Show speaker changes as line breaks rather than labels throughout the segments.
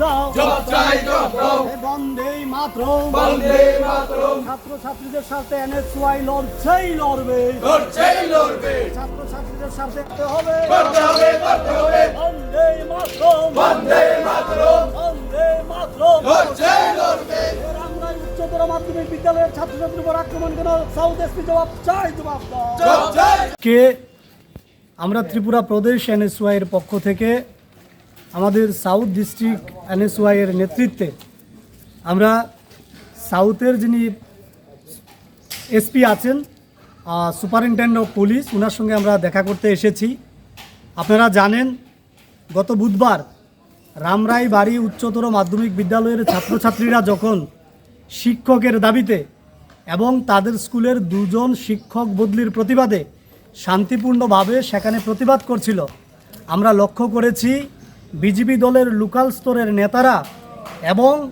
দাও
চাই দাও।
এ বন্দে মাত্র
বন্দে মাতরম।
ছাত্র ছাত্রীদের সাথে এনএসওয়াই লড়ছেই লড়বে।
লড়ছেই লড়বে।
ছাত্র ছাত্রীদের সাথে হবে।
করতে হবে করতে হবে।
বন্দে মাতরম।
বন্দে মাতরম।
বন্দে মাতরম।
লড়ছেই লড়বে।
উচ্চতর মাধ্যমিক বিদ্যালয়ের ছাত্রছাত্রীর উপর আক্রমণ কেন? সাউথ এসপি জবাব চাই জবাব দাও। কে? আমরা ত্রিপুরা প্রদেশ এনএসওয়াই এর পক্ষ থেকে আমাদের সাউথ ডিস্ট্রিক্ট এনএসওয়াই এর নেতৃত্বে আমরা সাউথের যিনি এসপি আছেন সুপারিনটেন্ডেন্ট অফ পুলিশ ওনার সঙ্গে আমরা দেখা করতে এসেছি। আপনারা জানেন, গত বুধবার রামরাই বাড়ি উচ্চতর মাধ্যমিক বিদ্যালয়ের ছাত্রছাত্রীরা যখন শিক্ষকের দাবিতে এবং তাদের স্কুলের দুজন শিক্ষক বদলির প্রতিবাদে শান্তিপূর্ণভাবে সেখানে প্রতিবাদ করছিল, আমরা লক্ষ্য করেছি বিজেপি দলের লোকাল স্তরের নেতারা এবং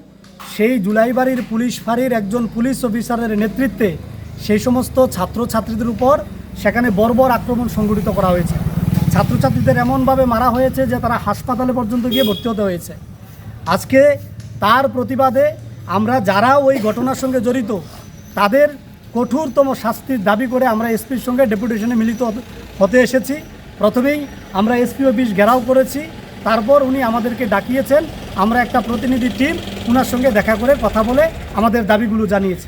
সেই জুলাইবাড়ির পুলিশ ফাঁড়ির একজন পুলিশ অফিসারের নেতৃত্বে সেই সমস্ত ছাত্রছাত্রীদের উপর সেখানে বর্বর আক্রমণ সংঘটিত করা হয়েছে। ছাত্রছাত্রীদের এমনভাবে মারা হয়েছে যে তারা হাসপাতালে পর্যন্ত গিয়ে ভর্তি হতে হয়েছে। আজকে তার প্রতিবাদে আমরা যারা ওই ঘটনার সঙ্গে জড়িত, তাদের কঠোরতম শাস্তির দাবি করে আমরা এসপির সঙ্গে ডেপুটেশনে মিলিত হতে- হতে এসেছি। প্রথমেই আমরা এসপি অফিস ঘেরাও করেছি। তারপর উনি আমাদেরকে ডাকিয়েছেন। আমরা একটা প্রতিনিধি টিম ওনার সঙ্গে দেখা করে কথা বলে আমাদের দাবিগুলো জানিয়েছি।